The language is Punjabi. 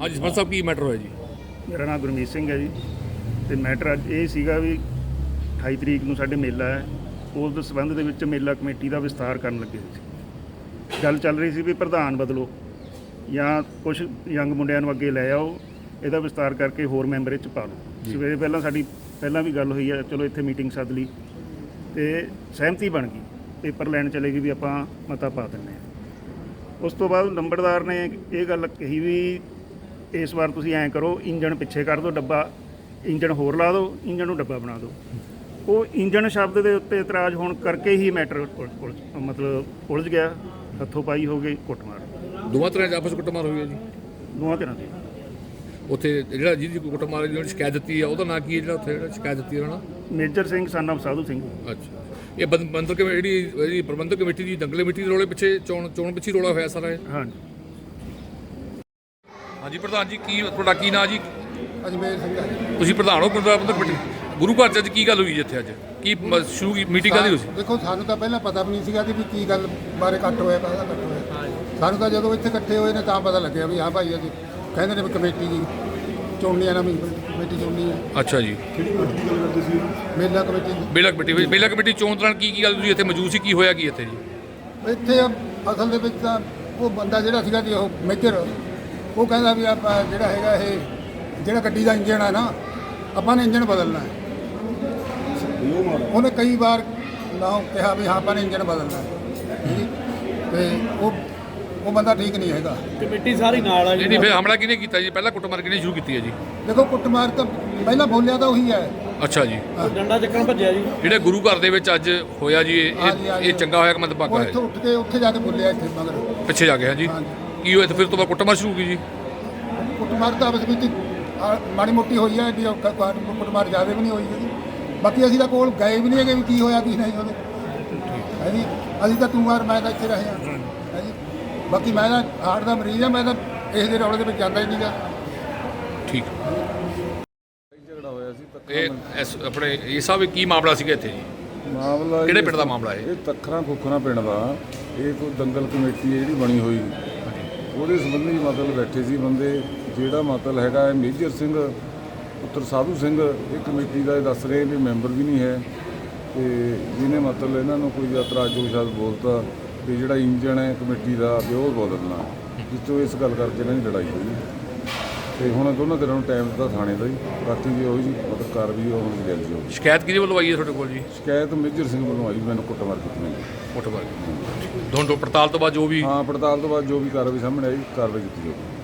ਹਾਂਜੀ ਸਰਪੰਚ ਸਾਹਿਬ ਕੀ ਮੈਟਰ ਹੋਇਆ ਜੀ? ਮੇਰਾ ਨਾਮ ਗੁਰਮੀਤ ਸਿੰਘ ਹੈ ਜੀ। ਤੇ ਮੈਟਰ ਅੱਜ ਇਹ ਸੀਗਾ ਵੀ 28 ਤਰੀਕ ਨੂੰ ਸਾਡੇ ਮੇਲਾ ਹੈ। ਉਸ ਦੇ ਸੰਬੰਧ ਦੇ ਵਿੱਚ ਮੇਲਾ ਕਮੇਟੀ ਦਾ ਵਿਸਤਾਰ ਕਰਨ ਲੱਗੇ ਸੀ। ਗੱਲ ਚੱਲ ਰਹੀ ਸੀ ਵੀ ਪ੍ਰਧਾਨ ਬਦਲੋ ਜਾਂ ਕੁਝ ਯੰਗ ਮੁੰਡਿਆਂ ਨੂੰ ਅੱਗੇ ਲੈ ਆਓ ਇਹਦਾ ਵਿਸਤਾਰ ਕਰਕੇ ਹੋਰ ਮੈਂਬਰ ਇਹ ਚ ਪਾ ਲਓ ਸਵੇਰੇ ਪਹਿਲਾਂ ਸਾਡੀ ਪਹਿਲਾਂ ਵੀ ਗੱਲ ਹੋਈ ਹੈ ਚਲੋ ਇੱਥੇ ਮੀਟਿੰਗ ਸੱਦ ਲਈ। ਤੇ ਸਹਿਮਤੀ ਬਣ ਗਈ। ਪੇਪਰ ਲੈਣ ਚਲੇ ਗਈ ਵੀ ਆਪਾਂ ਮਤਾ ਪਾ ਦਿੰਦੇ ਹਾਂ। ਉਸ ਤੋਂ ਬਾਅਦ ਨੰਬਰਦਾਰ ਨੇ ਇਹ ਗੱਲ ਕਹੀ ਵੀ ਇਸ ਵਾਰ ਤੁਸੀਂ ਐਂ ਕਰੋ ਇੰਜਣ ਪਿੱਛੇ ਕਰ ਦਿਓ ਡੱਬਾ ਇੰਜਣ ਹੋਰ ਲਾ ਦਿਓ ਇੰਜਣ ਨੂੰ ਡੱਬਾ ਬਣਾ ਦਿਓ। ਉਹ ਇੰਜਣ ਸ਼ਬਦ ਦੇ ਉੱਤੇ ਇਤਰਾਜ਼ ਹੋਣ ਕਰਕੇ ਹੀ ਮੈਟਰ ਮਤਲਬ ਉਲਝ ਗਿਆ ਹੱਥੋਂ ਪਾਈ ਹੋ ਗਈ ਕੁੱਟਮਾਰ ਦੋਵਾਂ ਤਰ੍ਹਾਂ ਦੀ ਆਪਸ ਕੁੱਟਮਾਰ ਹੋਈ ਹੈ ਜੀ? ਦੋਵਾਂ ਤਰ੍ਹਾਂ ਦੀ। ਉੱਥੇ ਜਿਹੜਾ ਜਿਹਦੀ ਕੁੱਟਮਾਰ ਜਿਹਨੇ ਸ਼ਿਕਾਇਤ ਦਿੱਤੀ ਹੈ ਉਹਦਾ ਨਾਂ ਕੀ ਹੈ ਜਿਹੜਾ ਉੱਥੇ ਜਿਹੜਾ ਸ਼ਿਕਾਇਤ ਦਿੱਤੀ ਹੈ ਉਹਨਾਂ major Singh son of Sadhu Singh. ਅੱਛਾ ਇਹ ਬੰਦ- ਬੰਦਕ ਕਮੇਟੀ ਜਿਹੜੀ ਜਿਹੜੀ ਪ੍ਰਬੰਧਕ ਕਮੇਟੀ ਦੀ ਦੰਗਲ ਕਮੇਟੀ ਦੇ ਰੋਲੇ ਪਿੱਛੇ ਚੋਣ ਚੋਣ ਪਿੱਛੇ ਰੋਲਾ ਹੋਇਆ ਸਾਰਾ ਇਹ? ਹਾਂਜੀ। ਹਾਂਜੀ ਪ੍ਰਧਾਨ ਜੀ ਕੀ ਤੁਹਾਡਾ ਕੀ ਨਾਂ ਜੀ? ਅਜਮੇਰ ਸਿੰਘ ਹੈ ਜੀ। ਤੁਸੀਂ ਪ੍ਰਧਾਨ ਹੋ ਪ੍ਰਬੰਧਕ ਕਮੇਟੀ। ਗੁਰੂ ਘਰ ਚ ਅੱਜ ਕੀ ਗੱਲ ਹੋਈ ਜੀ ਇੱਥੇ ਅੱਜ? ਕੀ ਮ- ਸ਼ੁਰੂ ਕੀ ਮੀਟਿੰਗ ਕਾਹਦੀ ਹੋਈ ਸੀ? ਦੇਖੋ ਸਾਨੂੰ ਤਾਂ ਪਹਿਲਾਂ ਪਤਾ ਵੀ ਨਹੀਂ ਸੀਗਾ ਕਿ ਵੀ ਕੀ ਗੱਲ ਬਾਰੇ ਇਕੱਠ ਹੋਇਆ ਕਾਹਦਾ ਇਕੱਠ ਹੋਇਆ। ਸਾਨੂੰ ਤਾਂ ਜਦੋਂ ਇੱਥੇ ਇਕੱਠੇ ਹੋਏ ਨੇ ਤਾਂ ਪਤਾ ਲੱਗਿਆ ਵੀ ਹਾਂ ਭਾਈ ਅੱਜ ਕਹਿੰਦੇ ਨੇ ਵੀ ਕਮੇਟੀ ਜੀ ਚੁਣਨੀ ਆ ਨਵੀਂ ਕਮੇਟੀ ਚੁਣਨੀ ਹੈ ਅੱਛਾ ਜੀ। ਮੇਲਾ ਕਮੇਟੀ ਦੀ। ਬੇਲਾ ਕਮੇਟੀ ਬੇਲਾ ਕਮੇਟੀ ਚੋਣ ਦੌਰਾਨ ਕੀ ਕੀ ਗੱਲ ਤੁਸੀਂ ਇੱਥੇ ਮੌਜੂਦ ਸੀ? ਕੀ ਹੋਇਆ ਕੀ ਇੱਥੇ ਜੀ? ਇੱਥੇ ਅਸਲ ਦੇ ਵਿੱਚ ਤਾਂ ਉਹ ਬੰਦਾ ਜਿਹੜਾ ਸੀਗਾ ਜੀ ਉਹ ਮੇਜਰ ਉਹ ਕਹਿੰਦਾ ਵੀ ਆਪਾਂ ਜਿਹੜਾ ਹੈਗਾ ਇਹ ਜਿਹੜਾ ਗੱਡੀ ਦਾ ਇੰਜਣ ਹੈ ਨਾ ਆਪਾਂ ਨੇ ਇੰਜਣ ਬਦਲਣਾ ਹੈ। ਉਹਨੇ ਕਈ ਵਾਰ ਨਾ ਕਿਹਾ ਵੀ ਹਾਂ ਆਪਾਂ ਨੇ ਇੰਜਣ ਬਦਲਣਾ ਹੈ। ਜੀ। ਤੇ ਉਹ ਉਹ ਬੰਦਾ ਠੀਕ ਨਹੀਂ ਹੈਗਾ। ਕਮੇਟੀ ਸਾਰੀ ਨਾਲ ਆ ਨਹੀਂ ਨਹੀਂ ਫਿਰ ਹਮਲਾ ਕਿਹਨੇ ਕੀਤਾ ਜੀ? ਪਹਿਲਾਂ ਕੁੱਟਮਾਰ ਕਿਹਨੇ ਸ਼ੁਰੂ ਕੀਤੀ ਹੈ ਜੀ? ਦੇਖੋ ਕੁੱਟਮਾਰ ਤਾਂ ਪਹਿਲਾਂ ਬੋਲਿਆ ਤਾਂ ਉਹੀ ਹੈ। ਅੱਛਾ ਜੀ। ਡੰਡਾ ਚੱਕਣ ਭੱਜਿਆ ਜੀ। ਜਿਹੜੇ ਗੁਰੂ ਘਰ ਦੇ ਵਿੱਚ ਅੱਜ ਹੋਇਆ ਜੀ ਇਹ- ਇਹ ਚੰਗਾ ਹੋਇਆ ਕਿ ਮਦਭਾਗਾ ਹੈ? ਉੱਠ ਕੇ ਉੱਥੇ ਜਾ ਕੇ ਬੋਲਿਆ ਇੱਥੇ ਮਗਰ। ਪਿੱਛੇ ਜਾ ਕੇ ਹਾਂ ਜੀ। ਕੀ ਹੋਇਆ ਤੇ ਫਿਰ ਤੋਂ ਬਾਅਦ ਕੁੱਟਮਾਰ ਸ਼ੁਰੂ ਹੋ ਗਈ ਜੀ? ਕੁੱਟਮਾਰ ਤਾਂ ਆਪਸ ਵਿੱਚ ਆ, ਮਾੜੀ ਮੋਟੀ ਹੋਈ ਹੈ ਕੁੱਟ- ਕੁੱਟਮਾਰ ਜ਼ਿਆਦਾ ਵੀ ਨਹੀਂ ਹੋਈ ਹੈਗੀ। ਬਾਕੀ ਅਸੀਂ ਤਾਂ ਕੋਲ ਗਏ ਵੀ ਨਹੀਂ ਹੈਗੇ ਵੀ ਕੀ ਹੋਇਆ ਕੀ ਨਹੀਂ ਉਹਦੇ ਹੈ ਜੀ? ਅਸੀਂ ਤਾਂ ਤੂੰ ਵਾਰ ਮੈਂ ਤਾਂ ਇੱਥੇ ਰਹੇ ਹਾਂ। ਹੈ ਜੀ? ਬਾਕੀ ਮੈਂ ਤਾਂ ਹਾਰਟ ਦਾ ਮਰੀਜ਼ ਹਾਂ ਮੈਂ ਤਾਂ ਇਸ ਦੇ ਰੌਲੇ ਦੇ ਵਿੱਚ ਜਾਂਦਾ ਹੀ ਨਹੀਂਗਾ ਠੀਕ। ਝਗੜਾ ਹੋਇਆ ਸੀ ਤੱਕਰਾਂ ਇਹ ਇਸ ਆਪਣੇ ਇਹ ਸਭ ਕੀ ਮਾਮਲਾ ਸੀਗਾ ਇੱਥੇ ਜੀ? ਮਾਮਲਾ ਕਿਹੜੇ ਇਹ- ਪਿੰਡ ਦਾ ਮਾਮਲਾ ਇਹ? ਇਹ ਤੱਖਰਾਂ ਖੁਖਰਾਂ ਪਿੰਡ ਦਾ ਇਹ ਕੋਈ ਦੰਗਲ ਕਮੇਟੀ ਹੈ ਜਿਹੜੀ ਬਣੀ ਹੋਈ। ਉਹਦੇ ਸੰਬੰਧੀ ਮਤਲਬ ਬੈਠੇ ਸੀ ਬੰਦੇ। ਜਿਹੜਾ ਮਤਲਬ ਹੈਗਾ ਹੈ ਮੇਜਰ ਸਿੰਘ ਪੁੱਤਰ ਸਾਧੂ ਸਿੰਘ। ਇਹ ਕਮੇਟੀ ਦਾ ਇਹ ਦੱਸ ਰਹੇ ਵੀ ਮੈਂਬਰ ਵੀ ਨਹੀਂ ਹੈ। ਤੇ ਜਿਹਨੇ ਮਤਲਬ ਇਹਨਾਂ ਨੂੰ ਕੋਈ ਇਤਰਾਜ਼ੋ ਸ਼ਾਇਦ ਬੋਲਤਾ ਵੀ ਜਿਹੜਾ ਇੰਜਣ ਹੈ ਕਮੇਟੀ ਦਾ ਵੀ ਉਹ ਬਦਲਣਾ ਜਿਸ ਤੋਂ ਇਸ ਗੱਲ ਕਰਕੇ ਇਹਨਾਂ ਦੀ ਲੜਾਈ ਹੋਈ। ਤੇ ਹੁਣ ਦੋਨਾਂ ਧਿਰਾਂ ਨੂੰ ਟਾਈਮ ਦਿੱਤਾ ਥਾਣੇ ਦਾ ਜੀ। ਬਾਕੀ ਵੀ ਉਹੀ ਜੀ ਮਤਲਬ ਕਾਰਵਾਈ ਉਹ ਹੁਣ ਜਲਦੀ ਹੋਊਗੀ। ਸ਼ਿਕਾਇਤ ਕਿਹਦੇ ਵੱਲੋਂ ਆਈ ਹੈ ਤੁਹਾਡੇ ਕੋਲ ਜੀ? ਸ਼ਿਕਾਇਤ ਮੇਜਰ ਸਿੰਘ ਵੱਲੋਂ ਆਈ ਮੈਨੂੰ ਕੁੱਟਮਾਰ ਕੀਤੀ ਗਈ ਕੁੱਟਮਾਰ ਦੋਨੋਂ ਪੜਤਾਲ ਤੋਂ ਬਾਅਦ ਜੋ ਵੀ ਹਾਂ, ਪੜਤਾਲ ਤੋਂ ਬਾਅਦ ਜੋ ਵੀ ਕਾਰਵਾਈ ਸਾਹਮਣੇ ਆਈ, ਕਾਰਵਾਈ ਕੀਤੀ ਜਾਊਗੀ।